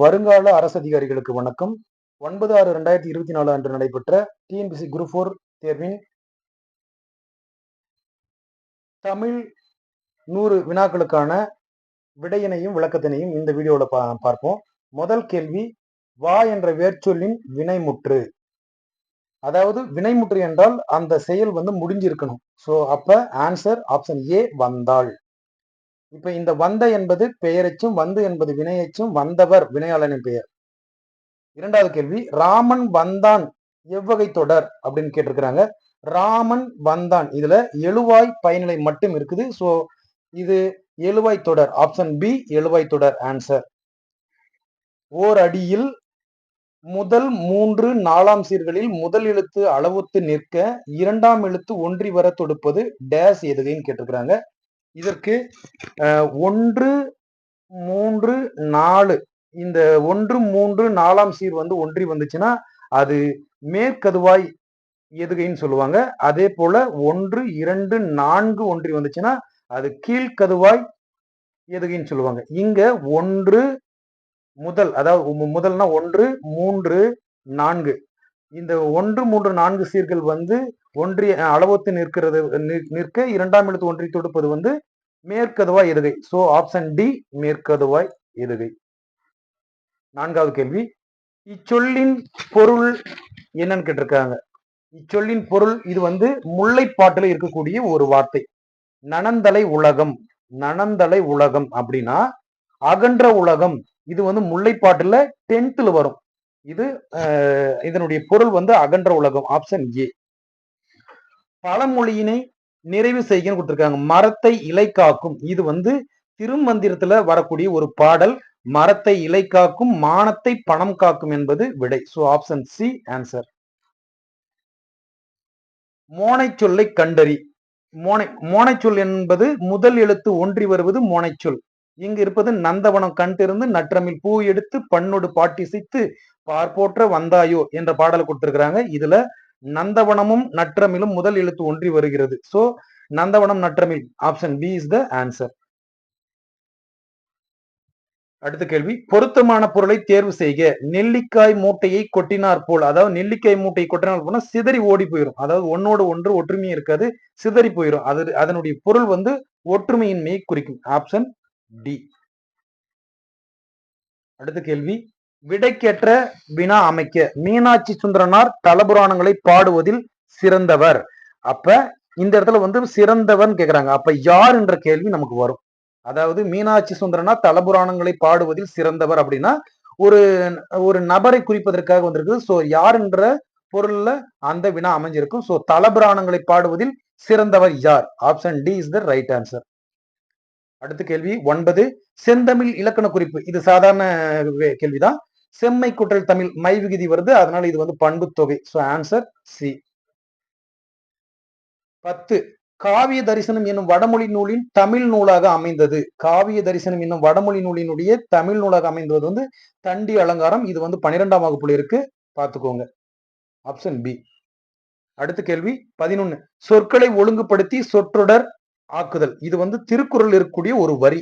வருங்கால அரசு அதிகாரிகளுக்கு வணக்கம். ஒன்பது ஆறு ரெண்டாயிரத்தி இருபத்தி நாலு அன்று நடைபெற்ற டிஎன்பிசி குரூப் ஃபோர் தேர்வின் தமிழ் நூறு வினாக்களுக்கான விடையினையும் விளக்கத்தினையும் இந்த வீடியோவில் பா பார்ப்போம். முதல் கேள்வி வா என்ற வேர்ச்சொல்லின் வினைமுற்று. அதாவது வினைமுற்று என்றால் அந்த செயல் வந்து முடிஞ்சிருக்கணும். ஸோ அப்ப ஆன்சர் ஆப்ஷன் ஏ வந்தாள் இப்ப இந்த வந்த என்பது பெயரெச்சும் வந்து என்பது வினையச்சும் வந்தவர் வினையாளனின் பெயர். இரண்டாவது கேள்வி ராமன் வந்தான் எவ்வகை தொடர் அப்படின்னு கேட்டிருக்கிறாங்க. ராமன் வந்தான். இதுல எழுவாய் பயனிலை மட்டும் இருக்குது. ஸோ இது எழுவாய் தொடர் ஆப்ஷன் பி எழுவாய் தொடர் ஆன்சர் ஓர் அடியில் முதல் மூன்று நாலாம் சீர்களில் முதல் எழுத்து அளவுத்து நிற்க இரண்டாம் எழுத்து ஒன்றி வர தொடுப்பது டேஸ் எதுகைன்னு கேட்டிருக்கிறாங்க. இதற்கு ஒன்று மூன்று நாலு. இந்த ஒன்று மூன்று நாலாம் சீர் வந்து ஒன்றி வந்துச்சுன்னா அது மேற்கதுவாய் எதுகைன்னு சொல்லுவாங்க. அதே போல ஒன்று இரண்டு நான்கு ஒன்றி வந்துச்சுன்னா அது கீழ்கதுவாய் எதுகைன்னு சொல்லுவாங்க. இங்க ஒன்று முதல் அதாவது முதல்னா ஒன்று மூன்று நான்கு. இந்த ஒன்று மூன்று நான்கு சீர்கள் வந்து ஒன்றிய அளவுத்து நிற்கிறது நிற்க இரண்டாம் எழுத்து ஒன்றிய தொடுப்பது வந்து மேற்கதுவாய் இருகை சோ ஆப்ஷன் டி மேற்கதுவாய் இருகை நான்காவது கேள்வி. இச்சொல்லின் பொருள் என்னன்னு கேட்டிருக்காங்க. இச்சொல்லின் பொருள் இது வந்து முல்லைப்பாட்டுல இருக்கக்கூடிய ஒரு வார்த்தை. நனந்தலை உலகம் நனந்தலை உலகம் அப்படின்னா அகன்ற உலகம். இது வந்து முல்லைப்பாட்டுல டென்த்தில் வரும். இது இதனுடைய பொருள் வந்து அகன்ற உலகம் ஆப்ஷன் ஏ பழமொழியினை நிறைவு செய்கன்னு கொடுத்துருக்காங்க. மரத்தை இலை காக்கும் இது வந்து திருமந்திரத்துல வரக்கூடிய ஒரு பாடல். மரத்தை இலை காக்கும் மானத்தை பணம் காக்கும் என்பது விடை. சோ ஆப்ஷன் சி ஆன்சர் மோனை சொல்லை கண்டறி. மோனை மோனைச்சொல் என்பது முதல் எழுத்து ஒன்றி வருவது மோனைச்சொல். இங்கு இருப்பது நந்தவனம் கண்டிருந்து நற்றமில் பூ எடுத்து பண்ணொடு பாட்டிசைத்து பார்ப்போற்ற வந்தாயோ என்ற பாடல் கொடுத்திருக்கிறாங்க. இதுல நந்தவனமும் நற்றமிலும் முதல் எழுத்து ஒன்றி வருகிறது. சோ நந்தவனம் நற்றமில் option B is the answer அடுத்த கேள்வி. பொருத்தமான பொருளை தேர்வு செய்க. நெல்லிக்காய் மூட்டையை கொட்டினார் போல். அதாவது நெல்லிக்காய் மூட்டையை கொட்டினார் போனா சிதறி ஓடி போயிடும் அதாவது ஒன்னோடு ஒன்று ஒற்றுமையும் இருக்காது சிதறி போயிடும் அது அதனுடைய பொருள் வந்து ஒற்றுமையின்மையை குறிக்கும். ஆப்ஷன் டி அடுத்த கேள்வி. விடைக்கேற்ற வினா அமைக்க மீனாட்சி சுந்தரனார் தலபுராணங்களை பாடுவதில் சிறந்தவர். அப்ப இந்த இடத்துல வந்து சிறந்தவன் கேக்குறாங்க. அப்ப யார் என்ற கேள்வி நமக்கு வரும். அதாவது மீனாட்சி சுந்தரனார் தலபுராணங்களை பாடுவதில் சிறந்தவர் அப்படின்னா ஒரு ஒரு நபரை குறிப்பதற்காக வந்திருக்கு சோ யார் என்ற பொருள்ல அந்த வினா அமைஞ்சிருக்கும். சோ தலபுராணங்களை பாடுவதில் சிறந்தவர் யார்? Option D is the right answer அடுத்த கேள்வி ஒன்பது. செந்தமிழ் இலக்கண குறிப்பு. இது சாதாரண கேள்விதான். செம்மை குற்றல் தமிழ் மை விகுதி வருது. அதனால இது வந்து பண்பு தொகை. ஸோ ஆன்சர் சி பத்து. காவிய தரிசனம் என்னும் வடமொழி நூலின் தமிழ் நூலாக அமைந்தது. காவிய தரிசனம் என்னும் வடமொழி நூலினுடைய தமிழ் நூலாக அமைந்தது வந்து தண்டி அலங்காரம். இது வந்து பன்னிரெண்டாம் வகுப்புல இருக்கு. பார்த்துக்கோங்க. ஆப்ஷன் பி அடுத்த கேள்வி பதினொன்னு. சொற்களை ஒழுங்குபடுத்தி சொற்றொடர் ஆக்குதல். இது வந்து திருக்குறள் இருக்கக்கூடிய ஒரு வரி.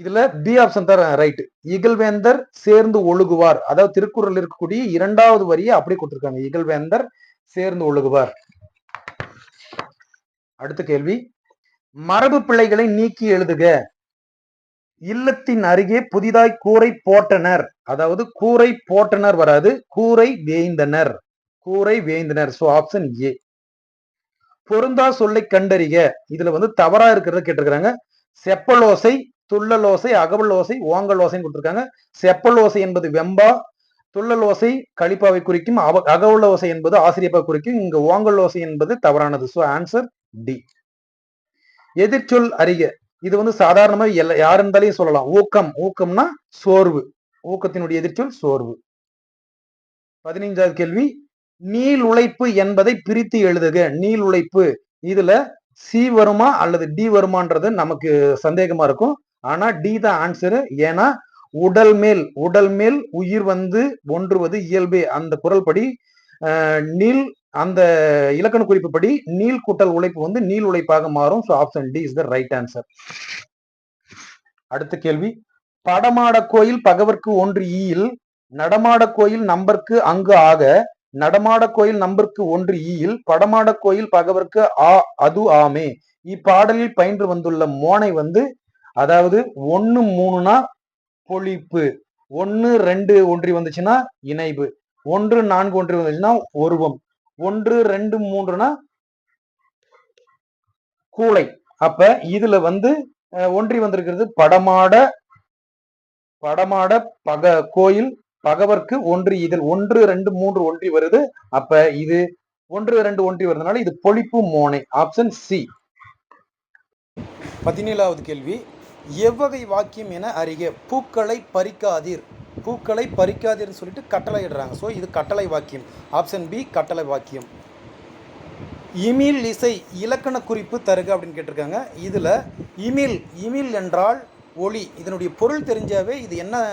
இதுல பி ஆப்ஷன் தான் ரைட் இகழ்வேந்தர் சேர்ந்து ஒழுகுவார். அதாவது திருக்குறள் இருக்கக்கூடிய இரண்டாவது வரியை அப்படி கொடுத்திருக்காங்க. இகழ்வேந்தர் சேர்ந்து ஒழுகுவார். அடுத்த கேள்வி. மரபு பிள்ளைகளை நீக்கி எழுதுக. இல்லத்தின் அருகே புதிதாய் கூரை போட்டனர். அதாவது கூரை போட்டனர் வராது கூரை வேய்ந்தனர். கூரை வேய்ந்தனர். சோ ஆப்ஷன் ஏ பொருந்தா சொல்லை கண்டறிக. இதுல வந்து தவறா இருக்கிறத கேட்டிருக்கிறாங்க. செப்பலோசை துள்ளல் ஓசை அகவல் ஓசை ஓங்கல் ஓசைன்னு கொடுத்துருக்காங்க. செப்பல் ஓசை என்பது வெம்பா துள்ளல் ஓசை கழிப்பாவை குறிக்கும் அகவலோசை என்பது ஆசிரியப்பா குறிக்கும் இங்க ஓசை என்பது தவறானது. ஸோ ஆன்சர் டி எதிர்ச்சொல் அறிக. இது வந்து சாதாரணமா எல்லா யார் இருந்தாலையும் சொல்லலாம். ஊக்கம். ஊக்கம்னா சோர்வு. ஊக்கத்தினுடைய எதிர்ச்சொல் சோர்வு. பதினைஞ்சாவது கேள்வி. நீள் உழைப்பு என்பதை பிரித்து எழுதுக. நீள் உழைப்பு. இதுல சி வருமா அல்லது டி வருமான்றது நமக்கு சந்தேகமா இருக்கும். ஆனா டி தான் ஆன்சரு ஏன்னா உடல் மேல் உடல் மேல் உயிர் வந்து ஒன்றுவது இயல்பே. அந்த குரல் படி நீல் அந்த இலக்கண குறிப்பு படி நீல் கூட்டல் உழைப்பு வந்து நீல் உழைப்பாக மாறும். So option D is the right answer அடுத்த கேள்வி. படமாட கோயில் பகவர்க்கு ஒன்று ஈயில் நடமாட கோயில் நம்பர்க்கு அங்கு ஆக நடமாட கோயில் நம்பர்க்கு ஒன்று ஈயில் படமாட கோயில் பகவர்க்கு ஆ அது ஆமே. இப்பாடலில் பயின்று வந்துள்ள மோனை வந்து அதாவது ஒன்னு மூணுனா பொழிப்பு. ஒன்னு ரெண்டு ஒன்றி வந்துச்சுன்னா இணைவு ஒன்று நான்கு ஒன்றி வந்துச்சுன்னா ஒருவம் ஒன்று ரெண்டு மூன்றுனா கூளை. அப்ப இதுல வந்து ஒன்றி வந்திருக்கிறது படமாட படமாட பக கோயில் பகவர்க்கு ஒன்று இதில் ஒன்று ரெண்டு மூன்று ஒன்றி வருது. அப்ப இது ஒன்று ரெண்டு ஒன்றி வருதுனால இது பொழிப்பு மோனை ஆப்ஷன் சி. பதினேழாவது கேள்வி. எவ்வகை வாக்கியம் என அறிக. பூக்களை பறிக்காதீர். பூக்களை பறிக்காதீர்னு சொல்லிட்டு கட்டளை இடுறாங்க ஸோ இது கட்டளை வாக்கியம். ஆப்ஷன் பி கட்டளை வாக்கியம். இமில் இசை இலக்கண குறிப்பு தருக அப்படின்னு கேட்டிருக்காங்க. இதில் இமில் இமில் என்றால் ஒளி. இதனுடைய பொருள் தெரிஞ்சாவே இது என்ன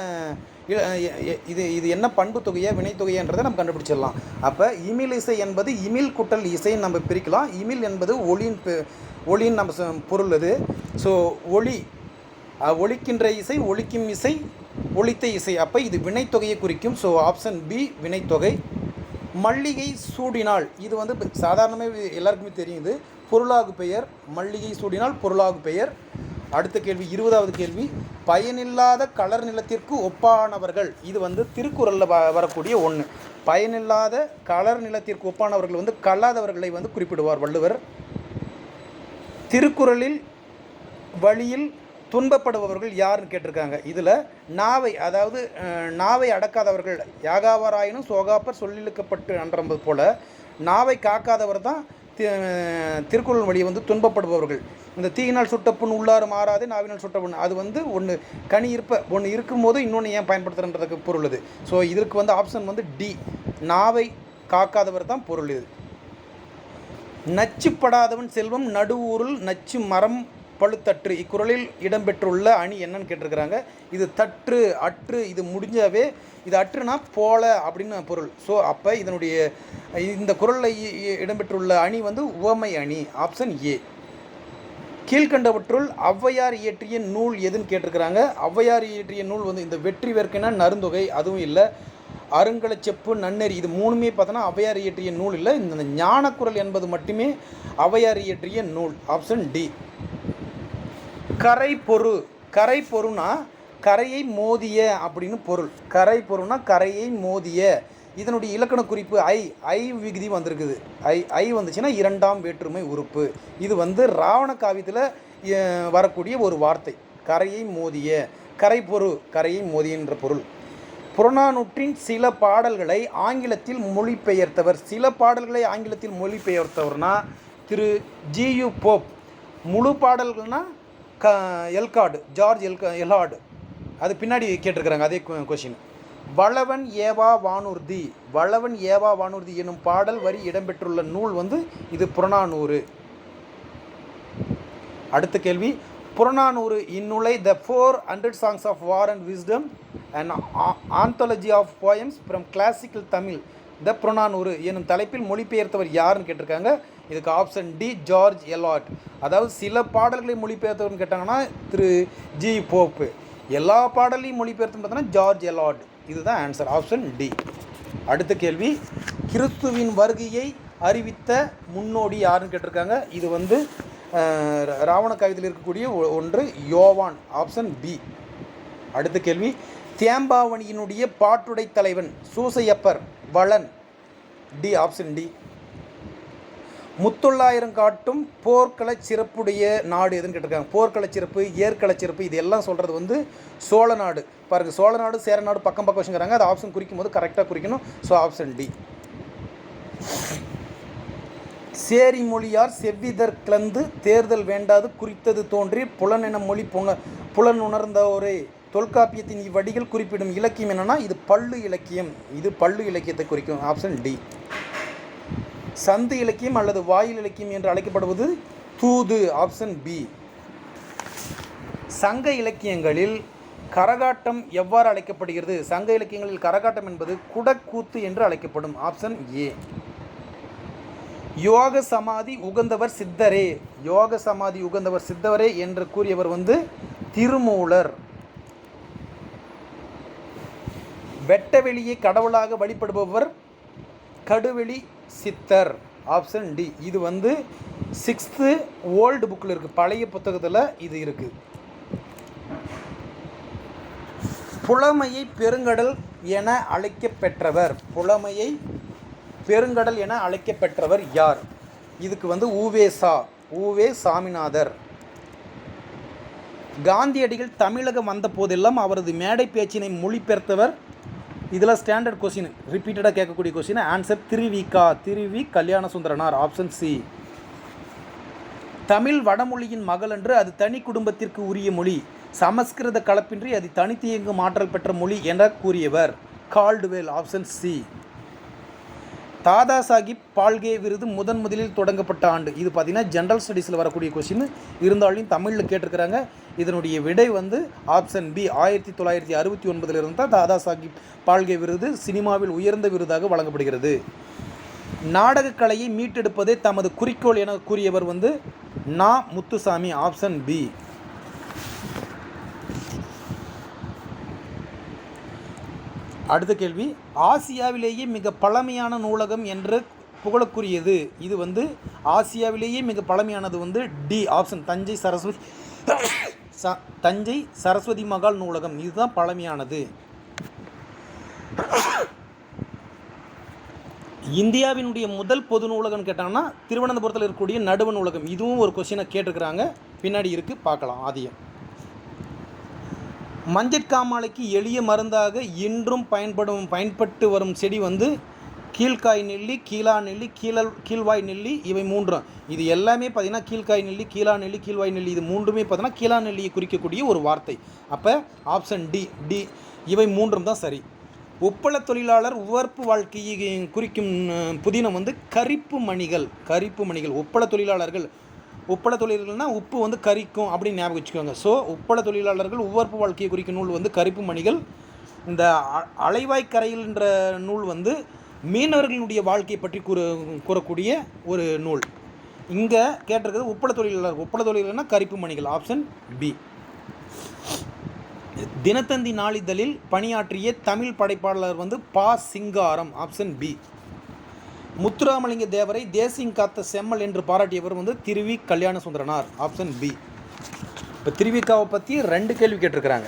இ- இது இது என்ன பண்பு தொகையா வினைத்தொகையான்றதை நம்ம கண்டுபிடிச்சிடலாம். அப்போ இமில் இசை என்பது இமில் குட்டல் இசைன்னு நம்ம பிரிக்கலாம். இமில் என்பது ஒளியின் பெ- நம்ம சொ- பொருள் அது. ஸோ ஒளி ஒழிக்கின்ற இசை ஒழிக்கும் இசை ஒழித்த இசை. அப்போ இது வினைத்தொகையை குறிக்கும். ஸோ ஆப்ஷன் பி வினைத்தொகை. மல்லிகை சூடினால் இது வந்து சாதாரணமே எல்லாருக்குமே தெரியும் இது. பொருளாகு பெயர் மல்லிகை சூடினால் பொருளாகு பெயர். அடுத்த கேள்வி இருபதாவது கேள்வி. பயனில்லாத கலர் நிலத்திற்கு ஒப்பானவர்கள். இது வந்து திருக்குறளில் வ வரக்கூடிய ஒன்று பயனில்லாத கலர் நிலத்திற்கு ஒப்பானவர்கள் வந்து கல்லாதவர்களை வந்து குறிப்பிடுவார் வள்ளுவர். திருக்குறளில் வழியில் துன்பப்படுபவர்கள் யாருன்னு கேட்டிருக்காங்க. இதில் நாவை அதாவது நாவை அடக்காதவர்கள் யாகாவராயினும் சோகாப்பர் சொல்லிழுக்கப்பட்டு அன்றம்பது போல நாவை காக்காதவர் தான் தி- திருக்குறள் வழியை வந்து துன்பப்படுபவர்கள். இந்த தீயினால் சுட்ட புண் உள்ளாறு மாறாதே நாவினால் சுட்ட அது வந்து ஒன்று கனி இருப்ப ஒன்று இருக்கும்போது இன்னொன்று ஏன் பயன்படுத்துறன்றதுக்கு பொருள் இது. ஸோ இதற்கு வந்து ஆப்ஷன் வந்து டி நாவை காக்காதவர் தான் பொருள் இது. நச்சுப்படாதவன் செல்வம் நடுவூரில் நச்சு மரம் பழுத்தற்று. இக்குறளில் இடம்பெற்றுள்ள அணி என்னன்னு கேட்டிருக்கிறாங்க. இது தற்று அற்று இது முடிஞ்சாவே இது அற்றுனா போல அப்படின்னு பொருள். ஸோ அப்போ இதனுடைய இந்த குறளில் இடம்பெற்றுள்ள அணி வந்து உவமை அணி ஆப்ஷன் ஏ கீழ்கண்டவற்றுள் ஔவையார் இயற்றிய நூல் எதுன்னு கேட்டிருக்கிறாங்க. ஔவையார் இயற்றிய நூல் வந்து இந்த வெற்றி வேர்க்கென நருந்தொகை அதுவும் இல்லை. அருங்கலச்செப்பு நன்னெறி இது மூணுமே பார்த்தோன்னா ஔவையார் இயற்றிய நூல் இல்லை. இந்த ஞானக்குரல் என்பது மட்டுமே ஔவையார் இயற்றிய நூல் ஆப்ஷன் டி கரை பொரு கரை பொருனா கரையை மோதிய அப்படின்னு பொருள். கரை பொருனா கரையை மோதிய. இதனுடைய இலக்கண குறிப்பு ஐ ஐ விகுதி வந்திருக்குது. ஐ ஐ வந்துச்சுன்னா இரண்டாம் வேற்றுமை உறுப்பு. இது வந்து ராவண காவியத்தில் வரக்கூடிய ஒரு வார்த்தை. கரையை மோதிய. கரை பொரு கரையை மோதியன்ற பொருள். புறநானூற்றின் சில பாடல்களை ஆங்கிலத்தில் மொழிபெயர்த்தவர். சில பாடல்களை ஆங்கிலத்தில் மொழிபெயர்த்தவர்னா திரு ஜியு போப். முழு பாடல்கள்னா க எல்காடு ஜார்ஜ் எல்கா எல்ஹாடு அது பின்னாடி கேட்டிருக்கிறாங்க அதே கொஷின் வளவன் ஏவா வானூர்தி வளவன் ஏவா வானூர்தி எனும் பாடல் வரி இடம்பெற்றுள்ள நூல் வந்து இது புறநானூறு. அடுத்த கேள்வி. புறநானூறு இந்நூலை the four hundred songs of war and wisdom and anthology of poems from classical Tamil the Purananuru எனும் தலைப்பில் மொழிபெயர்த்தவர் யாருன்னு கேட்டிருக்காங்க? இதுக்கு ஆப்ஷன் டி ஜார்ஜ் எலாட் அதாவது சில பாடல்களை மொழிபெயர்த்தவர்னு கேட்டாங்கன்னா திரு ஜி போப்பு எல்லா பாடலையும் மொழிபெயர்த்துன்னு பார்த்தோன்னா ஜார்ஜ் எலாட் இதுதான் ஆன்சர் ஆப்ஷன் டி அடுத்த கேள்வி. கிறிஸ்துவின் வருகையை அறிவித்த முன்னோடி யாருன்னு கேட்டிருக்காங்க. இது வந்து ராவண காவியத்தில் இருக்கக்கூடிய ஒ- ஒன்று யோவான் ஆப்ஷன் பி அடுத்த கேள்வி. தேம்பாவணியினுடைய பாட்டுடை தலைவன் Soosaiyappar Valan. D option D Muthollayiram காட்டும் போர்க்கள சிறப்புடைய நாடு எதுன்னு கேட்டிருக்காங்க. போர்க்கள சிறப்பு ஏற்கள சிறப்பு இது எல்லாம் சொல்கிறது வந்து சோழ நாடு. பாருங்கள் சோழ நாடு சேர நாடு பக்கம் பக்கம் வச்சுக்கிறாங்க. அது ஆப்ஷன் குறிக்கும் போது கரெக்டாக குறிக்கணும். ஸோ ஆப்ஷன் டி சேரி மொழியார் செவ்விதர் கிளந்து தேர்தல் வேண்டாது குறித்தது தோன்றி புலனென மொழி புன புலன் உணர்ந்த ஒரே தொல்காப்பியத்தின் இவ்வடிகள் குறிப்பிடும் இலக்கியம் என்னென்னா இது பள்ளு இலக்கியம். இது பள்ளு இலக்கியத்தை குறிக்கும். ஆப்ஷன் டி சந்து இலக்கியம் அல்லது வாயில் இலக்கியம் என்று அழைக்கப்படுவது தூது ஆப்ஷன் பி. சங்க இலக்கியங்களில் கரகாட்டம் எவ்வாறு அழைக்கப்படுகிறது? சங்க இலக்கியங்களில் கரகாட்டம் என்பது குடக்கூத்து என்று அழைக்கப்படும் ஆப்ஷன் ஏ. யோக சமாதி உகந்தவர் சித்தரே. யோக சமாதி உகந்தவர் சித்தவரே என்று கூறியவர் வந்து திருமூலர். வெட்டவெளியை கடவுளாக வழிபடுபவர் கடுவெளி சித்தர் ஆப்ஷன் டி. இது வந்து சிக்ஸ்த்து ஓல்டு புக்கில் இருக்குது பழைய புத்தகத்தில் இது இருக்குது புலமையை பெருங்கடல் என அழைக்கப்பெற்றவர் புலமையை பெருங்கடல் என அழைக்கப்பெற்றவர் யார்? இதுக்கு வந்து ஊவேசா ஊவே சாமிநாதர். காந்தியடிகள் தமிழகம் வந்த போதெல்லாம் அவரது மேடை பேச்சினை மொழிபெயர்த்தவர் இதில் ஸ்டாண்டர்ட் கொஸ்டின் ரிப்பீட்டடாக கேட்கக்கூடிய question answer Thiruvika Thiruvi Kalyana Sundaranar option C Tamil வடமொழியின் மகள் என்று அது தனி குடும்பத்திற்கு உரிய மொழி. சமஸ்கிருத கலப்பின்றி அது தனித்து இயங்கும் ஆற்றல் பெற்ற மொழி என கூறியவர். Caldwell option C Dadasaheb Phalke விருது முதன் முதலில் தொடங்கப்பட்ட ஆண்டு. இது பார்த்தீங்கன்னா ஜென்ரல் ஸ்டடீஸில் வரக்கூடிய கொஸ்டின் இருந்தாலும் தமிழில் கேட்டிருக்கிறாங்க. இதனுடைய விடை வந்து ஆப்ஷன் பி ஆயிரத்தி தொள்ளாயிரத்தி அறுபத்தி ஒன்பதிலிருந்து தான் தாதா சாஹிப் பால்கே விருது சினிமாவில் உயர்ந்த விருதாக வழங்கப்படுகிறது. நாடகக் கலையை மீட்டெடுப்பதே தமது குறிக்கோள் என கூறியவர் வந்து நா முத்துசாமி ஆப்ஷன் பி அடுத்த கேள்வி. ஆசியாவிலேயே மிக பழமையான நூலகம் என்று புகழக்குரியது இது வந்து ஆசியாவிலேயே மிக பழமையானது வந்து டி ஆப்ஷன் தஞ்சை சரஸ்வதி ச தஞ்சை சரஸ்வதி மகால் நூலகம். இதுதான் பழமையானது. இந்தியாவினுடைய முதல் பொது நூலகம்னு கேட்டாங்கன்னா திருவனந்தபுரத்தில் இருக்கக்கூடிய நடுவ நூலகம். இதுவும் ஒரு கொஸ்டினை கேட்டிருக்கிறாங்க. பின்னாடி இருக்குது பார்க்கலாம் ஆதியம். மஞ்சட்காமாலைக்கு எளிய மருந்தாக இன்றும் பயன்படும் பயன்பட்டு வரும் செடி வந்து கீழ்காய் நெல்லி கீழா நெல்லி கீழல் கீழ்வாய் நெல்லி இவை மூன்றும். இது எல்லாமே பார்த்தீங்கன்னா கீழ்காய் நெல்லி கீழா நெல்லி கீழ்வாய் நெல்லி இது மூன்றுமே பார்த்தீங்கன்னா கீழா நெல்லியை குறிக்கக்கூடிய ஒரு வார்த்தை. அப்போ ஆப்ஷன் டி டி இவை மூன்றும் தான் சரி. உப்பள தொழிலாளர் உவர்ப்பு வாழ்க்கையை குறிக்கும் புதினம் வந்து கரிப்பு மணிகள் கரிப்பு மணிகள். உப்பள தொழிலாளர்கள் உப்பள தொழிலாளர்கள்னா உப்பு வந்து கரிக்கும் அப்படின்னு ஞாபகம் வச்சுக்கோங்க. ஸோ உப்பள தொழிலாளர்கள் உவர்ப்பு வாழ்க்கையை குறிக்கும் நூல் வந்து கரிப்பு மணிகள். இந்த அ- நூல் வந்து மீனவர்களுடைய வாழ்க்கையை பற்றி கூற கூறக்கூடிய ஒரு நூல். இங்கே கேட்டிருக்கிறது உப்பள தொழிலாளர் உப்பள தொழிலாளர்னா கரிப்பு மணிகள் ஆப்ஷன் பி தினத்தந்தி நாளிதழில் பணியாற்றிய தமிழ் படைப்பாளர் வந்து பா சிங்காரம் ஆப்ஷன் பி முத்துராமலிங்க தேவரை தேசிங் காத்த செம்மல் என்று பாராட்டியவர் வந்து திருவி கல்யாண சுந்தரனார் ஆப்ஷன் பி இப்போ திருவிக்காவை பற்றி ரெண்டு கேள்வி கேட்டிருக்கிறாங்க.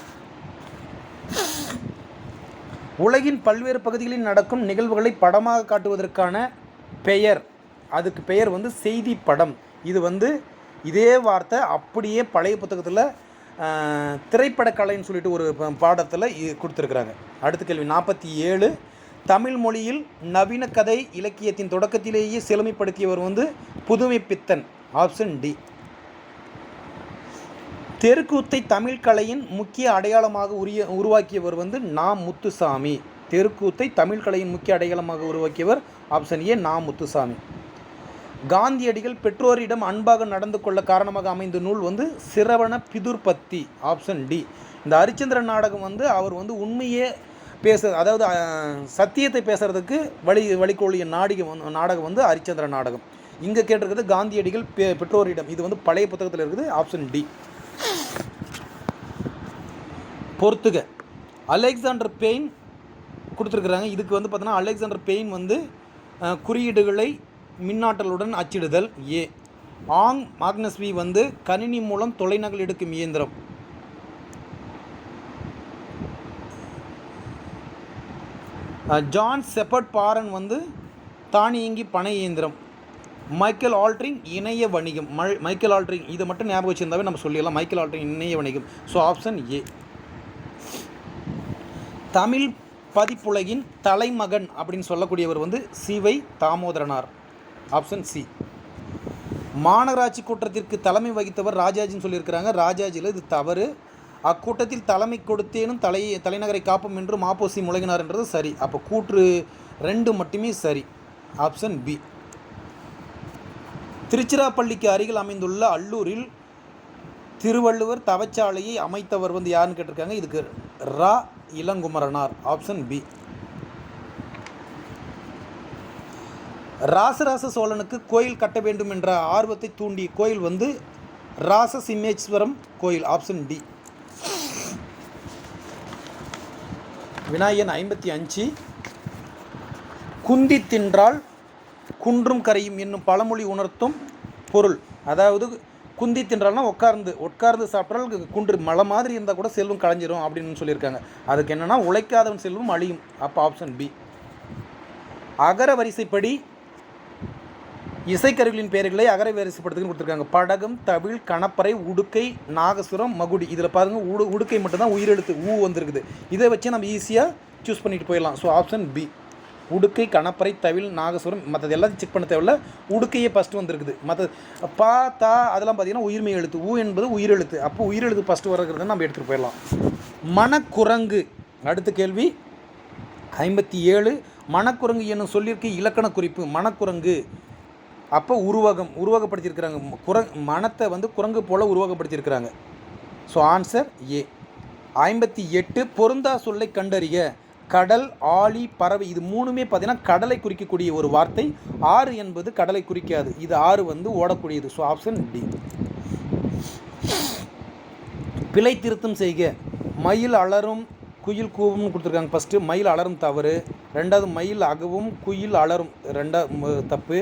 உலகின் பல்வேறு பகுதிகளில் நடக்கும் நிகழ்வுகளை படமாக காட்டுவதற்கான பெயர் அதுக்கு பெயர் வந்து செய்தி படம். இது வந்து இதே வார்த்தை அப்படியே பழைய புத்தகத்தில் திரைப்படக்கலைன்னு சொல்லிட்டு ஒரு பாடத்தில் இ- கொடுத்துருக்குறாங்க. அடுத்த கேள்வி நாற்பத்தி ஏழு தமிழ் மொழியில் நவீன கதை இலக்கியத்தின் தொடக்கத்திலேயே செழுமைப்படுத்தியவர் வந்து புதுமை பித்தன் ஆப்ஷன் டி தெருக்கூத்தை தமிழ் கலையின் முக்கிய அடையாளமாக உரிய உருவாக்கியவர் வந்து நா. முத்துசாமி. தெருக்கூத்தை தமிழ் கலையின் முக்கிய அடையாளமாக உருவாக்கியவர் ஆப்ஷன் ஏ நா. முத்துசாமி. காந்தியடிகள் பெற்றோரிடம் அன்பாக நடந்து கொள்ள காரணமாக அமைந்த நூல் வந்து சிரவண பிதுர்பத்தி ஆப்ஷன் டி இந்த ஹரிச்சந்திரன் நாடகம் வந்து அவர் வந்து உண்மையே பேச அதாவது சத்தியத்தை பேசுறதுக்கு வழி வழிகோழிய நாடகம் வந்து நாடகம் வந்து ஹரிச்சந்திர நாடகம். இங்கே கேட்டிருக்கிறது காந்தியடிகள் பெ பெற்றோரிடம். இது வந்து பழைய புத்தகத்தில் இருக்குது ஆப்ஷன் டி. பொறுத்துக. அலெக்சாண்டர் பெயின் கொடுத்துருக்குறாங்க. இதுக்கு வந்து பார்த்தோன்னா அலெக்சாண்டர் பெயின் வந்து குறியீடுகளை மின்னாற்றலுடன் அச்சிடுதல் ஏ. ஆங் மாக்னஸ்வி வந்து கணினி மூலம் தொலைநகல் எடுக்கும் இயந்திரம். ஜான் செப்பர்ட் பாரன் வந்து தானியங்கி பனை இயந்திரம். மைக்கேல் ஆல்ட்ரிங் இணைய வணிகம். மைக்கேல் ஆல்ட்ரிங் இதை மட்டும் ஞாபகம் வச்சுருந்தாவே நம்ம சொல்லிடலாம். மைக்கேல் ஆல்ட்ரிங் இணைய வணிகம். ஸோ ஆப்ஷன் ஏ தமிழ் பதிப்புலகின் தலைமகன் அப்படின்னு சொல்லக்கூடியவர் வந்து சிவை தாமோதரனார். ஆப்ஷன் சி மாநகராட்சி கூட்டத்திற்கு தலைமை வகித்தவர் ராஜாஜின்னு சொல்லியிருக்கிறாங்க. ராஜாஜியில் இது தவறு. அக்கூட்டத்தில் தலைமை கொடுத்தேனும் தலை தலைநகரை காப்போம் என்று மாப்போசி முழங்கினார்ன்றது சரி. அப்போ கூற்று ரெண்டு மட்டுமே சரி. ஆப்ஷன் பி திருச்சிராப்பள்ளிக்கு அருகில் அமைந்துள்ள அல்லூரில் திருவள்ளுவர் தவச்சாலையை அமைத்தவர் வந்து யாருன்னு கேட்டிருக்காங்க? இதுக்கு ரா. இளங்குமரனார். ஆப்ஷன் பி ராசராச சோழனுக்கு கோயில் கட்ட வேண்டும் என்ற ஆர்வத்தை தூண்டிய கோயில் வந்து ராசசிம்மேஸ்வரம் கோயில். ஆப்ஷன் டி வினாயன் ஐம்பத்தி அஞ்சு. குந்தி தின்றால் குன்றும் கரையும் என்னும் பழமொழி உணர்த்தும் பொருள். அதாவது குந்தி தின்றால்னா உட்கார்ந்து உட்கார்ந்து சாப்பிட்டால் குன்று மலை மாதிரி இருந்தால் கூட செல்வம் களைஞ்சிரும் அப்படின்னு சொல்லியிருக்காங்க. அதுக்கு என்னென்னா உழைக்காதவன் செல்வம் அழியும். அப்போ ஆப்ஷன் பி அகர வரிசைப்படி இசைக்கருவிகளின் பெயர்களை அகர வரிசைப்படுத்துன்னு கொடுத்துருக்காங்க. படகம் தவிழ் கணப்பறை உடுக்கை நாகசுரம் மகுடி. இதில் பாருங்கள் உடு உடுக்கை மட்டும்தான் உயிரெழுத்து ஊ வந்திருக்குது. இதை வச்சு நம்ம ஈஸியாக சூஸ் பண்ணிட்டு போயிடலாம். ஸோ ஆப்ஷன் பி உடுக்கை கணப்பறை தவில் நாகசுரம் மற்றது எல்லாத்தையும் செக் பண்ண தேவையில்ல. உடுக்கையே ஃபஸ்ட்டு வந்திருக்குது. மற்ற பா தா அதெல்லாம் பார்த்தீங்கன்னா உயிர்மை எழுத்து. ஊ என்பது உயிரெழுத்து. அப்போ உயிரெழுத்து ஃபஸ்ட்டு வரங்கிறத நம்ம எடுத்துகிட்டு போயிடலாம். மனக்குரங்கு. அடுத்த கேள்வி. ஐம்பத்தி ஏழு. மணக்குரங்கு என்னும் சொல்லிற்கு இலக்கண குறிப்பு. மணக்குரங்கு அப்போ உருவகம் உருவகப்படுத்தியிருக்கிறாங்க. குரங் மனத்தை வந்து குரங்கு போல் உருவகப்படுத்தியிருக்கிறாங்க. ஸோ ஆன்சர் ஏ ஐம்பத்தி எட்டு பொருந்தா சொல்லை கண்டறிய கடல் ஆழி பறவை இது மூணுமே பார்த்தீங்கன்னா கடலை குறிக்கக்கூடிய ஒரு வார்த்தை. ஆறு என்பது கடலை குறிக்காது. இது ஆறு வந்து ஓடக்கூடியது. ஸோ ஆப்ஷன் டி பிழை திருத்தம் செய்க. மயில் அலரும் குயில் கூவும்னு கொடுத்துருக்காங்க. ஃபஸ்ட்டு மயில் அலறும் தவறு. ரெண்டாவது மயில் அகவும் குயில் அலரும். ரெண்டா தப்பு.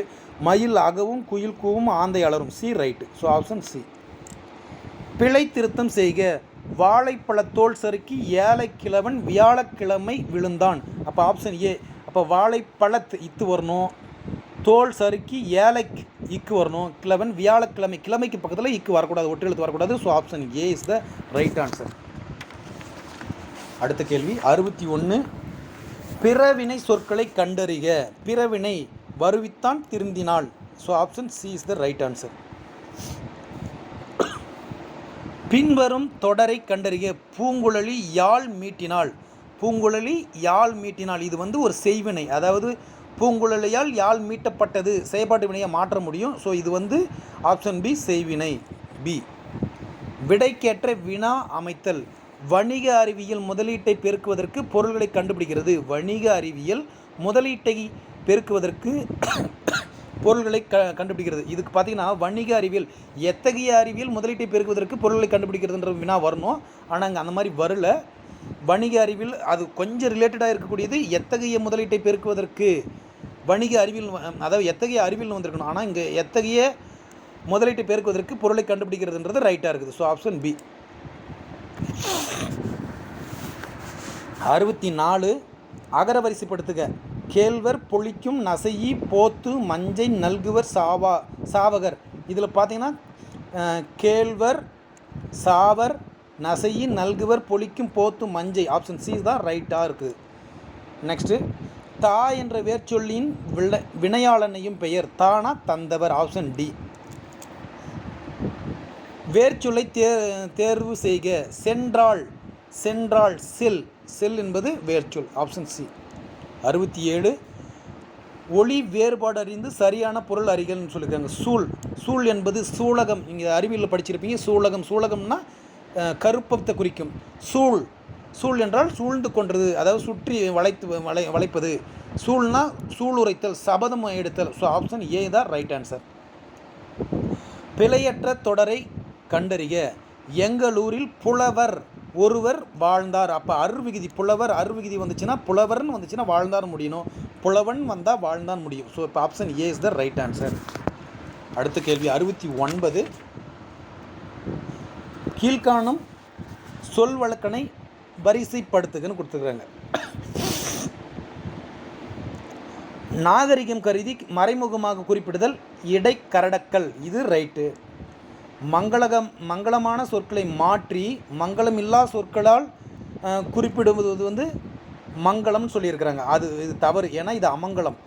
மயில் அகவும் குயில் கூவும் ஆந்தை அலரும். C right so option C பிழை திருத்தம் செய்க. வாழைப்பழத்தோல் சறுக்கி ஏழைக்கிழவன் வியாழக்கிழமை விழுந்தான். அப்போ ஆப்ஷன் ஏ அப்போ வாழைப்பழத்து இத்து வரணும். தோல் சறுக்கி ஏழைக்கு இக்கு வரணும். கிழவன் வியாழக்கிழமை கிழமைக்கு பக்கத்தில் இக்கு வரக்கூடாது ஒற்றை எழுத்து வரக்கூடாது. So option A is the right answer அடுத்த கேள்வி. அறுபத்தி ஒன்று பிறவினை சொற்களை கண்டறிக. பிறவினை வருவித்தான் திருந்தினாள். So option C is the right answer பின்வரும் தொடரை கண்டறிய பூங்குழலி யாழ் மீட்டினாள். பூங்குழலி யாழ் மீட்டினாள். இது வந்து ஒரு செய்வினை. அதாவது பூங்குழலியால் யாழ் மீட்டப்பட்டது செயல்பாட்டு வினையை மாற்ற முடியும். ஸோ இது வந்து ஆப்ஷன் பி செய்வினை. பி விடைக்கேற்ற வினா அமைத்தல். வணிக அறிவியல் முதலீட்டை பெருக்குவதற்கு பொருள்களை கண்டுபிடிக்கிறது. வணிக அறிவியல் முதலீட்டை பெருக்குவதற்கு பொருள்களை க கண்டுபிடிக்கிறது. இதுக்கு பார்த்தீங்கன்னா வணிக அறிவியல். எத்தகைய அறிவியல் முதலீட்டை பெருக்குவதற்கு பொருள்களை கண்டுபிடிக்கிறதுன்ற வினா வரணும். ஆனால் அங்கே அந்த மாதிரி வரல. வணிக அறிவியல் அது கொஞ்சம் ரிலேட்டடாக இருக்கக்கூடியது எத்தகைய முதலீட்டை பெருக்குவதற்கு வணிக அறிவியல் அதாவது எத்தகைய அறிவியல் வந்திருக்கணும். ஆனால் இங்கே எத்தகைய முதலீட்டை பெருக்குவதற்கு பொருளை கண்டுபிடிக்கிறதுன்றது ரைட்டாக இருக்குது. ஸோ ஆப்ஷன் பி அறுபத்தி நாலு அகர வரிசைப்படுத்துக கேழ்வர் பொழிக்கும் நசையி போத்து மஞ்சை நல்குவர் சாவா சாவகர். இதில் பார்த்தீங்கன்னா கேழ்வர் சாவர் நசையி நல்குவர் பொழிக்கும் போத்து மஞ்சை. ஆப்ஷன் சி தான் ரைட்டாக இருக்குது நெக்ஸ்ட்டு தா என்ற வேர்ச்சொல்லின் விள வினையாளனையும் பெயர் தானா தந்தவர் ஆப்ஷன் டி வேர்ச்சொல்லை தே தேர்வு செய்க. சென்றாள் சென்றாள் செல். செல் என்பது வேர்ச்சொல் ஆப்ஷன் சி அறுபத்தி ஏழு. ஒளி வேறுபாடு அறிந்து சரியான பொருள் அறிகள்னு சொல்லியிருக்காங்க. சூழ் சூழ் என்பது சூலகம். நீங்கள் அறிவியலில் படிச்சிருப்பீங்க. சூலகம் சூலகம்னா கருப்பத்தை குறிக்கும். சூழ் சூழ் என்றால் சூழ்ந்து கொன்றது அதாவது சுற்றி வளைத்து வளை வளைப்பது. சூழ்னா சூளுரைத்தல் சபதம் எடுத்தல். ஸோ ஆப்ஷன் ஏ தான் ரைட் ஆன்சர் பிழையற்ற தொடரை கண்டறிய எங்களூரில் புலவர் ஒருவர் வாழ்ந்தார். அப்போ அருவிகுதி புலவர் அருவிகுதி வந்துச்சுன்னா புலவர்னு வந்துச்சுன்னா வாழ்ந்தார் முடியணும். புலவன் வந்தால் வாழ்ந்தான் முடியும். ஸோ இப்போ option A is the right answer அடுத்த கேள்வி அறுபத்தி ஒன்பது. கீழ்காணும் சொல் வழக்கனை வரிசைப்படுத்துகன்னு கொடுத்துருக்குறாங்க நாகரிகம் கருதி மறைமுகமாக குறிப்பிடுதல் இடைக்கரடக்கல். இது ரைட்டு மங்களகம் மங்களமான சொற்களை மாற்றி மங்களம் இல்லா சொற்களால் குறிப்பிடுவது வந்து மங்களம்னு சொல்லியிருக்கிறாங்க. அது இது தவறு. ஏன்னா இது அமங்கலம்.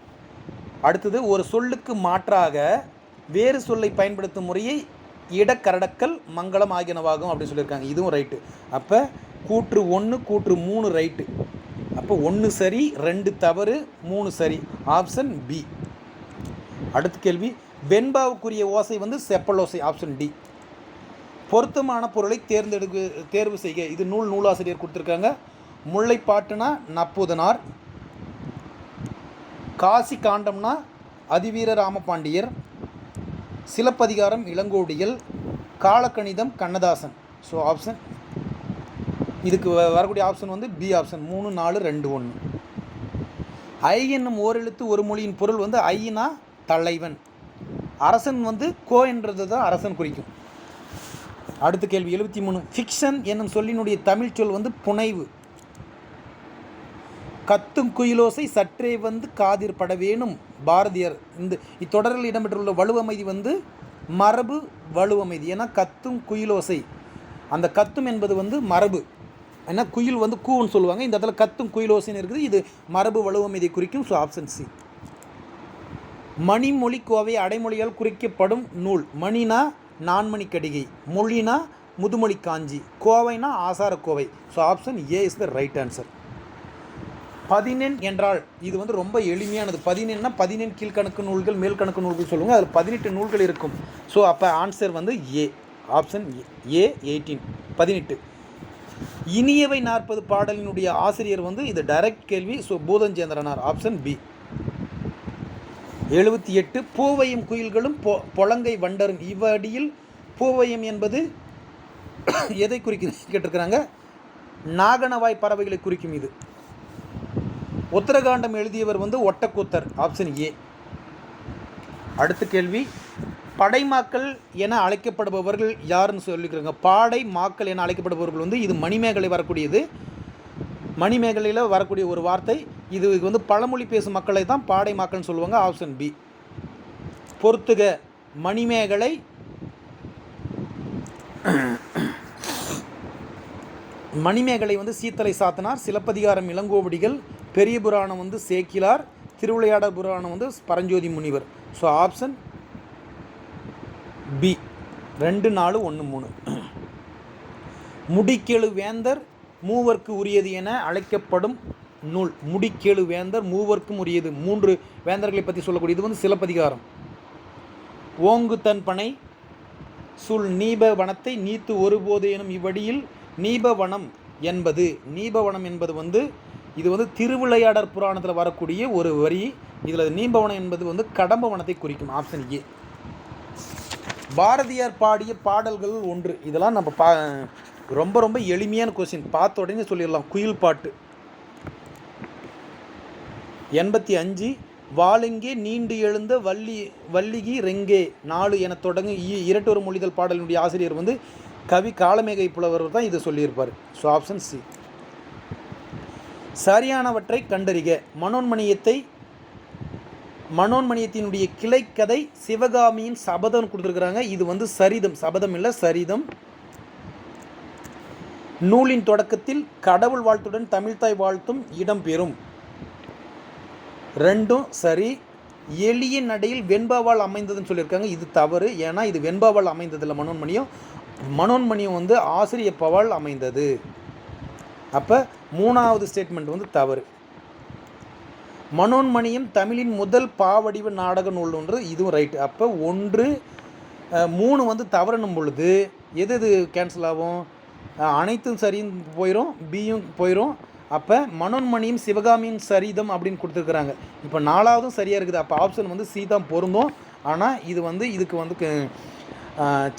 அடுத்தது ஒரு சொல்லுக்கு மாற்றாக வேறு சொல்லை பயன்படுத்தும் முறையை இடக்கரடக்கல் மங்களம் ஆகியனவாகும் அப்படின்னு சொல்லியிருக்காங்க. இதுவும் ரைட்டு. அப்போ கூற்று ஒன்று கூற்று மூணு ரைட்டு. அப்போ ஒன்று சரி ரெண்டு தவறு மூணு சரி. Option B. அடுத்த கேள்வி வெண்பாவுக்குரிய ஓசை வந்து செப்பலோசை ஆப்ஷன் டி பொருத்தமான பொருளை தேர்ந்தெடுக்க தேர்வு செய்க. இது நூல் நூலாசிரியர் கொடுத்துருக்காங்க. முல்லைப்பாட்டுனா நப்புதனார். காசி காண்டம்னா அதிவீர ராமபாண்டியர் சிலப்பதிகாரம் இளங்கோடிகள். காலக்கணிதம் கண்ணதாசன். ஸோ ஆப்ஷன் இதுக்கு வ- வரக்கூடிய ஆப்ஷன் வந்து பி ஆப்ஷன் மூணு நாலு ரெண்டு ஒன்று ஐ என்னும் ஓரெழுத்து ஒரு மொழியின் பொருள் வந்து ஐனா தலைவன். அரசன் வந்து கோ என்றது தான் அரசன் குறிக்கும். அடுத்த கேள்வி எழுபத்தி மூணு. ஃபிக்ஷன் என்னும் சொல்லினுடைய தமிழ் சொல் வந்து புனைவு. கத்தும் குயிலோசை சற்றே வந்து காதிர் பட வேணும் பாரதியார் இந்த இத்தொடரில் இடம்பெற்றுள்ள வலுவமைதி வந்து மரபு வலுவமைதி. ஏன்னா கத்தும் குயிலோசை. அந்த கத்தும் என்பது வந்து மரபு. ஏன்னா குயில் வந்து கூன்னு சொல்லுவாங்க. இந்த இடத்துல கத்தும் குயிலோசைன்னு இருக்குது. இது மரபு வலுவமைதியை குறிக்கும். ஸோ ஆப்ஷன் சி மணிமொழி கோவை அடைமொழியால் குறிக்கப்படும் நூல். மணினா நான்மணி கடிகை. மொழினா Muthumozhi Kanchi. கோவைனா Asara Kovai so option A is the right answer பதினெண் என்றால் இது வந்து ரொம்ப எளிமையானது. பதினெண்னா பதினெண் கீழ்கணக்கு நூல்கள் மேல்கணக்கு நூல்கள் சொல்லுவாங்க. அதில் பதினெட்டு நூல்கள் இருக்கும். ஸோ அப்போ ஆன்சர் வந்து ஏ ஆப்ஷன் ஏ எயிட்டீன் பதினெட்டு. இனியவை நாற்பது பாடலினுடைய ஆசிரியர் வந்து இது டைரக்ட் கேள்வி. ஸோ பூதஞ்சேந்திரனார். ஆப்ஷன் பி எழுபத்தி எட்டு பூவையும் குயில்களும் பொ பொலங்கை வண்டரும். இவ்வடியில் பூவையம் என்பது எதை குறிக்கிறது கேட்டிருக்கிறாங்க. நாகனவாய் பறவைகளை குறிக்கும் இது. உத்தரகாண்டம் எழுதியவர் வந்து ஒட்டக்கூத்தர் ஆப்ஷன் ஏ அடுத்த கேள்வி. படைமாக்கள் என அழைக்கப்படுபவர்கள் யாருன்னு சொல்லிக்கிறாங்க. பாடை மாக்கள் என அழைக்கப்படுபவர்கள் வந்து இது மணிமேகலை வரக்கூடியது. மணிமேகலையில் வரக்கூடிய ஒரு வார்த்தை இது வந்து பழமொழி பேசும் மக்களை தான் பாடை மக்கள்னு சொல்லுவாங்க ஆப்ஷன் பி பொறுத்துக மணிமேகலை மணிமேகலை வந்து சீத்தலை சாத்தனார் சிலப்பதிகாரம் இளங்கோவடிகள் பெரிய புராணம் வந்து சேக்கிலார் திருவிளையாட புராணம் வந்து பரஞ்சோதி முனிவர். ஸோ ஆப்ஷன் பி ரெண்டு நாலு ஒன்று மூணு. முடிக்கெழு வேந்தர் மூவர்க்கு உரியது என அழைக்கப்படும் நூல் முடிக்கேழு வேந்தர் மூவர்க்கும் உரியது. மூன்று வேந்தர்களை பற்றி சொல்லக்கூடிய இது வந்து சிலப்பதிகாரம். ஓங்கு தன் பனை சுல் நீப வனத்தை நீத்து ஒருபோது எனும் இவ்வடியில் நீபவனம் என்பது. நீபவனம் என்பது வந்து இது வந்து திருவிளையாடற் புராணத்தில் வரக்கூடிய ஒரு வரி. இதில் நீபவனம் என்பது வந்து கடம்ப வனத்தை குறிக்கும் ஆப்ஷன் ஏ பாரதியார் பாடிய பாடல்கள் ஒன்று. இதெல்லாம் நம்ம பா ரொம்ப ரொம்ப எளிமையான கொஸ்டின் பார்த்த உடனே சொல்லிடலாம். குயில் பாட்டு. எண்பத்தி அஞ்சு வாழுங்கே நீண்டு எழுந்த வள்ளி வள்ளிகி ரெங்கே. நாலு என தொடங்கும் இ- இரட்டொரு மொழிதல் பாடலினுடைய ஆசிரியர் வந்து கவி காலமேகை புலவர் தான் இதை சொல்லியிருப்பார். ஸோ ஆப்ஷன் சி சரியானவற்றை கண்டறிக. மனோன்மணியத்தை மனோன்மணியத்தினுடைய கிளைக்கதை சிவகாமியின் சபதம் கொடுத்துருக்குறாங்க. இது வந்து சரிதம் சபதம் இல்லை சரிதம். நூலின் தொடக்கத்தில் கடவுள் வாழ்த்துடன் தமிழ்தாய் வாழ்த்தும் இடம்பெறும் ரெண்டும் சரி. எளிய நடையில் வெண்பாவால் அமைந்ததுன்னு சொல்லியிருக்காங்க. இது தவறு. ஏன்னா இது வெண்பாவால் அமைந்ததில்லை மனோன்மணியம். மனோன்மணியம் வந்து ஆசிரியப்பவால் அமைந்தது. அப்போ மூணாவது ஸ்டேட்மெண்ட் வந்து தவறு. மனோன்மணியம் தமிழின் முதல் பாவடிவ நாடக நூல் ஒன்று இதுவும் ரைட்டு அப்போ ஒன்று மூணு வந்து தவறணும் பொழுது எது எது கேன்சல் ஆகும்? அனைத்தும் சரியும் போயிடும் பியும் போயிடும் அப்போ மனோன்மணியும் சிவகாமியின் சரிதம் அப்படின்னு கொடுத்துருக்குறாங்க. இப்போ நாலாவதும் சரியாக இருக்குது. அப்போ ஆப்ஷன் வந்து சி தான் பொருந்தும். ஆனால் இது வந்து இதுக்கு வந்து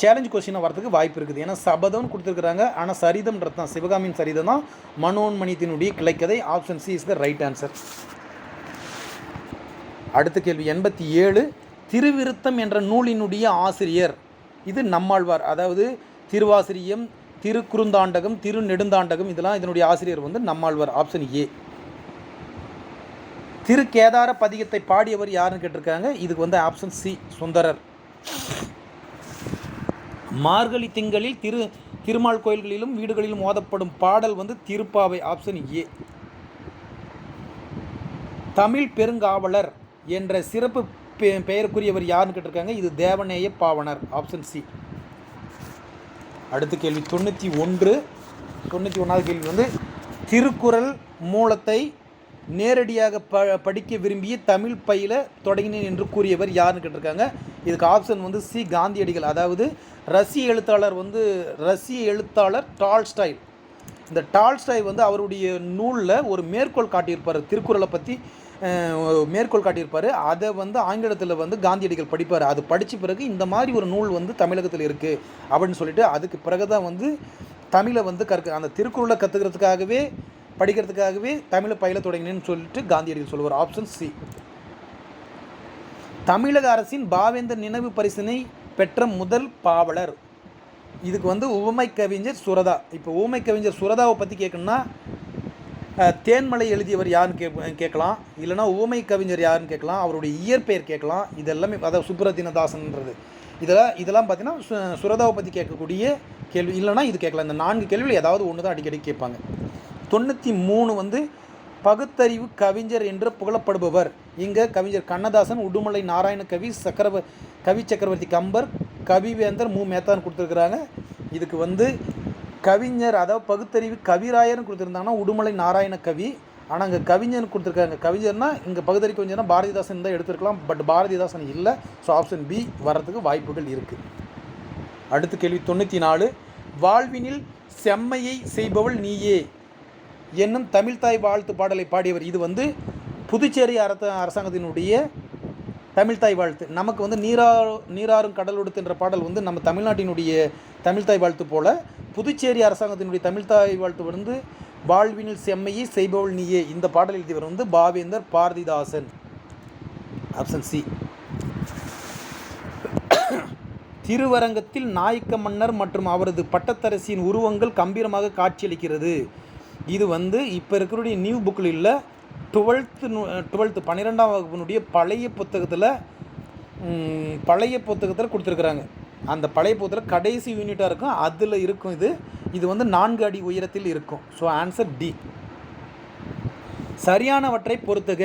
சேலஞ்ச் கொஸ்டினாக வரதுக்கு வாய்ப்பு இருக்குது. ஏன்னா சபதம்னு கொடுத்துருக்குறாங்க. ஆனால் சரிதம்ன்றது தான். சிவகாமியின் சரிதம் தான். மனோன்மணியத்தினுடைய கிளைக்கதை option C is the right answer அடுத்த கேள்வி. எண்பத்தி ஏழு திருவிருத்தம் என்ற நூலினுடைய ஆசிரியர். இது நம்மாழ்வார். அதாவது திருவாசிரியம் திருக்குறுந்தாண்டகம் திருநெடுந்தாண்டகம் இதெல்லாம் இதனுடைய ஆசிரியர் வந்து நம்மாழ்வார் ஆப்ஷன் ஏ திருக்கேதார பதிகத்தை பாடியவர் யாருன்னு கேட்டிருக்காங்க. இதுக்கு வந்து ஆப்ஷன் சி சுந்தரர். மார்கழி திங்களில் திரு திருமால் கோயில்களிலும் வீடுகளிலும் ஓதப்படும் பாடல் வந்து திருப்பாவை ஆப்ஷன் ஏ தமிழ் பெருங்காவலர் என்ற சிறப்பு பெ- பெயருக்குரியவர் யாருன்னு கேட்டிருக்காங்க. இது தேவநேய பாவனர் ஆப்ஷன் சி அடுத்த கேள்வி தொண்ணூற்றி ஒன்று. தொண்ணூற்றி ஒன்றாவது கேள்வி வந்து திருக்குறள் மூலத்தை நேரடியாக ப படிக்க விரும்பிய தமிழ் பயில தொடங்கினேன் என்று கூறியவர் யாருன்னு கேட்டிருக்காங்க. இதுக்கு ஆப்ஷன் வந்து சி. காந்தியடிகள். அதாவது ரஷ்ய எழுத்தாளர் வந்து ரஷ்ய எழுத்தாளர் டால்ஸ்டாய். இந்த டால்ஸ்டாய் வந்து அவருடைய நூலில் ஒரு மேற்கோள் காட்டியிருப்பார் திருக்குறளை பற்றி மேற்கோள் காட்டியிருப்பார். அதை வந்து ஆங்கிலத்தில் வந்து காந்தியடிகள் படிப்பார். அது படித்த பிறகு இந்த மாதிரி ஒரு நூல் வந்து தமிழகத்தில் இருக்குது அப்படின்னு சொல்லிட்டு அதுக்கு பிறகு தான் வந்து தமிழை வந்து கற்க அந்த திருக்குறளை கற்றுக்கிறதுக்காகவே படிக்கிறதுக்காகவே தமிழை பயில தொடங்கினேன்னு சொல்லிட்டு காந்தியடிகள் சொல்லுவார். Option C. தமிழக அரசின் பாவேந்தர் நினைவு பரிசினை பெற்ற முதல் பாவலர். இதுக்கு வந்து உவமை கவிஞர் சுரதா. இப்போ உவமை கவிஞர் சுரதாவை பற்றி கேட்கணுன்னா தேன்மலை எழுதியவர் யாருன்னு கே கேட்கலாம். இல்லைனா உவமை கவிஞர் யாருன்னு கேட்கலாம். அவருடைய இயற்பெயர் கேட்கலாம். இதெல்லாமே அதாவது சுப்ரதினதாசன்ன்றது இதெல்லாம் இதெல்லாம் பார்த்தீங்கன்னா சு- சுரதாவை பற்றி கேட்கக்கூடிய கேள்வி இல்லைனா இது கேட்கலாம். இந்த நான்கு கேள்வியில் ஏதாவது ஒன்று தான் அடிக்கடி கேட்பாங்க. தொண்ணூற்றி மூணு வந்து பகுத்தறிவு கவிஞர் என்று புகழப்படுபவர். இங்கே கவிஞர் கண்ணதாசன் உடுமலை நாராயண கவி சக்கரவ கவி சக்கரவர்த்தி கம்பர் கவிவேந்தர் மு. மேத்தான் கொடுத்துருக்குறாங்க. இதுக்கு வந்து கவிஞர் அதாவது பகுத்தறிவு கவிராயர்னு கொடுத்துருந்தாங்கன்னா உடுமலை நாராயண கவி. ஆனால் அங்கே கவிஞர்னு கொடுத்துருக்காங்க. கவிஞர்னா இங்கே பகுத்தறிவு கவிஞர்னா பாரதிதாசன் தான் எடுத்திருக்கலாம். பட் பாரதிதாசன் இல்லை. ஸோ ஆப்ஷன் பி வர்றதுக்கு வாய்ப்புகள் இருக்குது அடுத்த கேள்வி தொண்ணூற்றி நாலு வாழ்வினில் செம்மையை செய்பவள் நீயே. என்னும் தமிழ்தாய் வாழ்த்து பாடலை பாடியவர் இது வந்து புதுச்சேரி அரச அரசாங்கத்தினுடைய தமிழ்தாய் வாழ்த்து. நமக்கு வந்து நீரா நீராறும் கடலொடுத்து என்ற பாடல் வந்து நம்ம தமிழ்நாட்டினுடைய தமிழ்தாய் வாழ்த்து போல புதுச்சேரி அரசாங்கத்தினுடைய தமிழ்தாய் வாழ்த்து வந்து வாழ்வினில் செம்மையே செய்பவள் நீயே. இந்த பாடல் எழுதியவர் வந்து பாவேந்தர் பாரதிதாசன். ஆப்ஷன் சி திருவரங்கத்தில் நாயக்க மன்னர் மற்றும் அவரது பட்டத்தரசியின் உருவங்கள் கம்பீரமாக காட்சியளிக்கிறது. இது வந்து இப்போ இருக்கிறடைய நியூ புக்கில் இல்லை. டுவெல்த்து டுவெல்த்து பன்னிரெண்டாம் வகுப்பினுடைய பழைய புத்தகத்தில் பழைய புத்தகத்தில் கொடுத்துருக்குறாங்க. அந்த பழைய புத்தகத்தில் கடைசி யூனிட்டாக இருக்கும் அதில் இருக்கும் இது. இது வந்து நான்கு அடி உயரத்தில் இருக்கும். ஸோ ஆன்சர் டி சரியானவற்றை பொறுத்துக.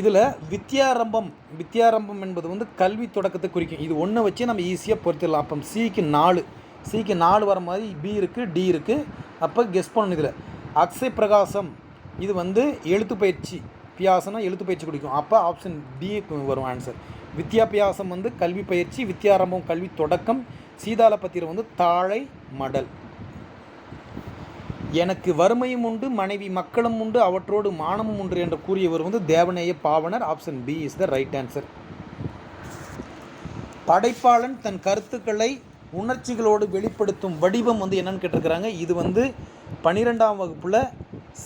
இதில் வித்யாரம்பம் வித்யாரம்பம் என்பது வந்து கல்வி தொடக்கத்தை குறிக்கும். இது ஒன்று வச்சு நம்ம ஈஸியாக பொறுத்துடலாம். அப்போ சிக்கு நாலு. சிக்கு நாலு வர மாதிரி பி இருக்குது டி இருக்குது அப்போ கெஸ் பண்ணணும் இதில். அக்ஷய் பிரகாசம் இது வந்து எழுத்து பயிற்சி. பியாசனா எழுத்து பயிற்சி குடிக்கும். அப்போ ஆப்ஷன் டி வரும் ஆன்சர் வித்யாபியாசம் வந்து கல்வி பயிற்சி வித்யாரம்பம் கல்வி தொடக்கம் சீதாலபத்திரம் வந்து தாழை மடல். எனக்கு வறுமையும் உண்டு மனைவி மக்களும் உண்டு அவற்றோடு மானமும் உண்டு என்று கூறியவர் வந்து Devaneya Pavanar. Option B is the right answer படைப்பாளன் தன் கருத்துக்களை உணர்ச்சிகளோடு வெளிப்படுத்தும் வடிவம் வந்து என்னன்னு கேட்டிருக்கிறாங்க. இது வந்து பன்னிரெண்டாம் வகுப்பில்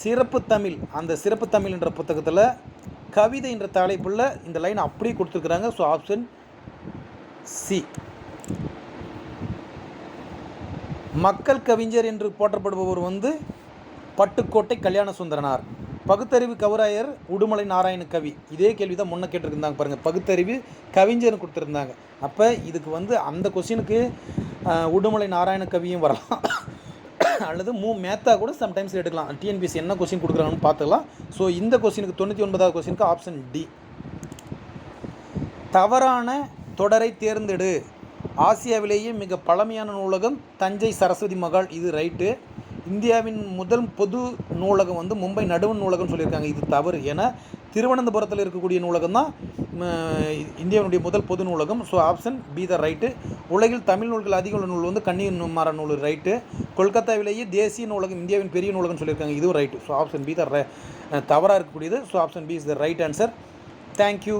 சிறப்பு தமிழ் அந்த சிறப்பு தமிழ் என்ற புத்தகத்தில் கவிதை என்ற தலைப்புள்ள இந்த லைன் அப்படியே கொடுத்துருக்குறாங்க. ஸோ ஆப்ஷன் சி மக்கள் கவிஞர் என்று போற்றப்படுபவர் வந்து பட்டுக்கோட்டை கல்யாண சுந்தரனார். பகுத்தறிவு கவராயர் உடுமலை நாராயண கவி. இதே கேள்வி தான் முன்ன கேட்டிருந்தாங்க பாருங்கள் பகுத்தறிவு கவிஞர்னு கொடுத்துருந்தாங்க. அப்போ இதுக்கு வந்து அந்த கொஸ்டினுக்கு உடுமலை நாராயண கவியும் வரலாம். அல்லது மூ மேத்தா கூட சம்டைம்ஸ் எடுக்கலாம். டிஎன்பிஎஸ்சி என்ன கொஸ்டின் கொடுக்குறாங்கன்னு பார்த்துக்கலாம். ஸோ இந்த கொஸ்டினுக்கு தொண்ணூற்றி ஒன்பதாவது கொஸ்டினுக்கு ஆப்ஷன் டி தவறான தொடரை தேர்ந்தெடு. ஆசியாவிலேயே மிக பழமையான நூலகம் தஞ்சை சரஸ்வதி மகால் இது ரைட்டு இந்தியாவின் முதல் பொது நூலகம் வந்து மும்பை நடுவன் நூலகம்னு சொல்லியிருக்காங்க. இது தவறு. ஏன்னா திருவனந்தபுரத்தில் இருக்கக்கூடிய நூலகம் தான் இந்தியாவினுடைய முதல் பொது நூலகம். So option B the right உலகில் தமிழ் நூல்கள் அதிக உள்ள நூல் வந்து கண்ணீர் மாற நூல் ரைட்டு கொல்கத்தாவிலேயே தேசிய நூலகம் இந்தியாவின் பெரிய நூலகம்னு சொல்லியிருக்காங்க இதுவும் right so option B the தவறாக இருக்கக்கூடியது. So option B is the right answer thank you